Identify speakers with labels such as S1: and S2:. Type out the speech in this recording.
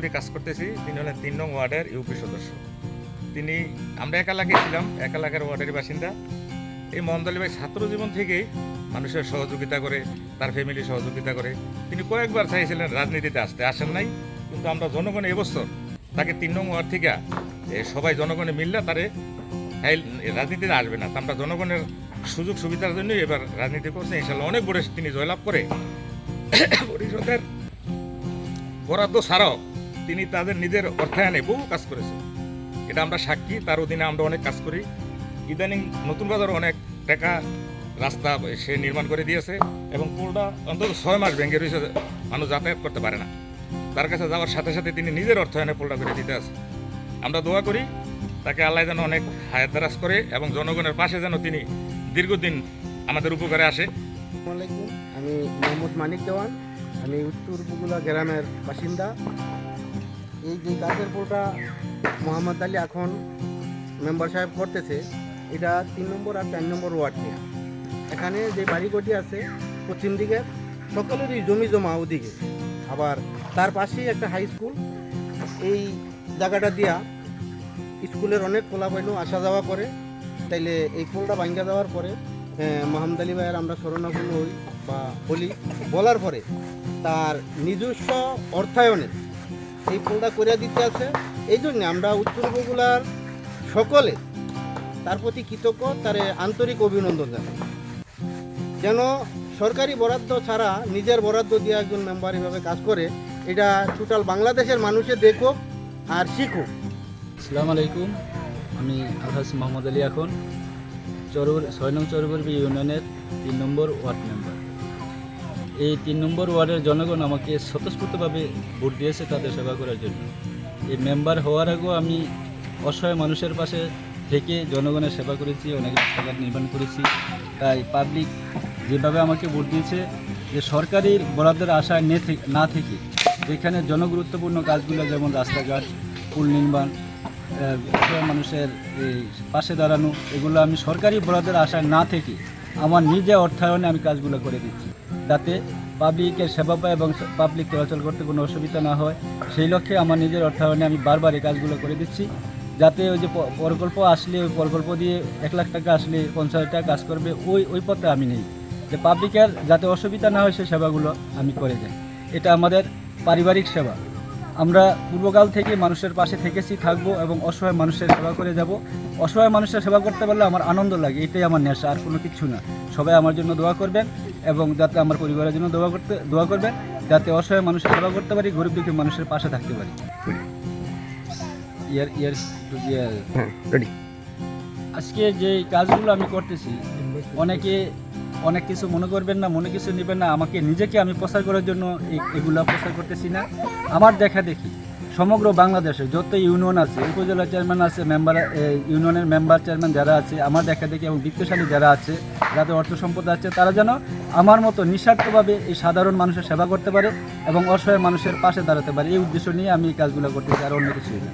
S1: Already কাজ করতেছি, তিনি হলেন তিন নং ওয়ার্ডের ইউপি সদস্য। তিনি, আমরা এক এলাকায় ছিলাম এক ওয়ার্ডের বাসিন্দা। এই মোহাম্মদ ভাই ছাত্র জীবন থেকেই মানুষের সহযোগিতা করে, তার ফ্যামিলি সহযোগিতা করে। তিনি কয়েকবার চাইছিলেন রাজনীতিতে আসতে, আসেন নাই। কিন্তু আমরা জনগণ এবছর তাকে তিন নং ওয়ার্ড থেকে সবাই জনগণে মিললে তারে রাজনীতিতে আসবে না। আমরা জনগণের সুযোগ সুবিধার জন্যই এবার রাজনীতি করছে। ইনশাল্লাহ অনেক বড় তিনি জয়লাভ করে। পরিষদের বরাদ্দ ছাড়াও তিনি তাদের নিজের অর্থায়নে বহু কাজ করেছেন। এটা আমরা সাক্ষী, তার অধীনে আমরা অনেক কাজ করি। ইদানিং নতুন বাজার অনেক টাকা রাস্তা সে নির্মাণ করে দিয়েছে এবং পুরোটা অন্তত ছয় মাস ভেঙে রয়েছে, মানুষ যাতায়াত করতে পারে না। তার কাছে যাওয়ার সাথে সাথে তিনি নিজের অর্থায়নে পোলটা করে দিতে আছে। আমরা দোয়া করি, তাকে আল্লাহ যেন অনেক হায়াত দারাজ করে এবং জনগণের পাশে যেন তিনি দীর্ঘদিন আমাদের উপকারে আসে।
S2: আমি মোহাম্মদ মানিক দেওয়ান। আমি উত্তর উপকূলা গ্রামের বাসিন্দা। এই যে গাছের পোলটা মোহাম্মদ আলী এখন মেম্বার সাহেব করতেছে, এটা তিন নম্বর আর চার নম্বর ওয়ার্ড নিয়ে। এখানে যে বাড়িঘরটি আছে, পশ্চিম দিকে সকলেরই জমি জমা ওদিকে। আবার তার পাশেই একটা হাই স্কুল এই জায়গাটা দিয়া স্কুলের অনেক পোলাপাইনও আসা যাওয়া করে। তাইলে এই পোলটা ভাঙ্গা যাওয়ার পরে মোহাম্মদ আলী ভাইয়ের আমরা শরণাপন্ন হই বা বলি। বলার পরে তার নিজস্ব অর্থায়নে এই ফোনটা করে দিতে আছে। এই জন্যে আমরা উত্তর উপকূলার সকলে তার প্রতি কৃতজ্ঞ, তার আন্তরিক অভিনন্দন জানাই। যেন সরকারি বরাদ্দ ছাড়া নিজের বরাদ্দ দিয়ে একজন মেম্বার এভাবে কাজ করে, এটা টোটাল বাংলাদেশের মানুষে দেখুক আর শিখুক।
S3: আসসালামু আলাইকুম, আমি আলহাজ মোহাম্মদ আলী এখন। চরবর ছয় নং চরবরবি ইউনিয়নের তিন নম্বর ওয়ার্ড মেম্বার এই তিন নম্বর ওয়ার্ডের জনগণ আমাকে স্বতঃস্ফূর্তভাবে ভোট দিয়েছে তাদের সেবা করার জন্য। এই মেম্বার হওয়ার আগেও আমি অসহায় মানুষের পাশে থেকে জনগণের সেবা করেছি, অনেক রাস্তাঘাট নির্মাণ করেছি। তাই পাবলিক যেভাবে আমাকে ভোট দিয়েছে, যে সরকারি বরাদ্দের আশায় নে না থেকে, যেখানে জনগুরুত্বপূর্ণ কাজগুলো যেমন রাস্তাঘাট, পুল নির্মাণ অসহায় মানুষের এই পাশে দাঁড়ানো, এগুলো আমি সরকারি বরাদ্দের আশায় না থেকে, আমার নিজে অর্থায়নে আমি কাজগুলো করে দিচ্ছি। যাতে পাবলিকের সেবা পায় এবং পাবলিক চলাচল করতে কোনো অসুবিধা না হয়। সেই লক্ষ্যে আমার নিজের অর্থায়নে আমি বারবার এই কাজগুলো করে দিচ্ছি। যাতে ওই যে প্রকল্প আসলে, ওই প্রকল্প দিয়ে এক লাখ টাকা আসলে পঞ্চাশ টাকা কাজ করবে, ওই ওই পথে আমি নেই। যে পাবলিকের যাতে অসুবিধা না হয় সেই সেবাগুলো আমি করে যাই এটা আমাদের পারিবারিক সেবা। আমরা পূর্বকাল থেকে মানুষের পাশে থেকেছি, থাকব এবং অসহায় মানুষের সেবা করে যাব। অসহায় মানুষের সেবা করতে পারলে আমার আনন্দ লাগে, এটাই আমার নেশা, আর কোনো কিছু না। সবাই আমার জন্য দোয়া করবেন। এবং যাতে আমার পরিবারের জন্য দোয়া করতে দোয়া করবেন যাতে অসহায় মানুষের সেবা করতে পারি গরিব দুঃখী মানুষের পাশে থাকতে পারি। ইয়ার ইয়ার ইয়ার।
S2: হ্যাঁ রেডি
S3: আজকে যে কাজগুলো আমি করতেছি অনেকে অনেক কিছু মনে করবেন না মনে কিছু নেবেন না আমাকে নিজেকে আমি প্রচার করার জন্য এগুলা প্রচার করতেছি না। আমার দেখা দেখি সমগ্র বাংলাদেশে যত ইউনিয়ন আছে উপজেলা চেয়ারম্যান আছে মেম্বার ইউনিয়নের মেম্বার চেয়ারম্যান যারা আছে আমার দেখা দেখি এবং বিত্তশালী যারা আছে যাদের অর্থ সম্পদ আছে, তারা যেন আমার মতো নিঃস্বার্থভাবে এই সাধারণ মানুষের সেবা করতে পারে এবং অসহায় মানুষের পাশে দাঁড়াতে পারে। এই উদ্দেশ্য নিয়ে আমি এই কাজগুলো করতে চাই আর অন্য কিছু না।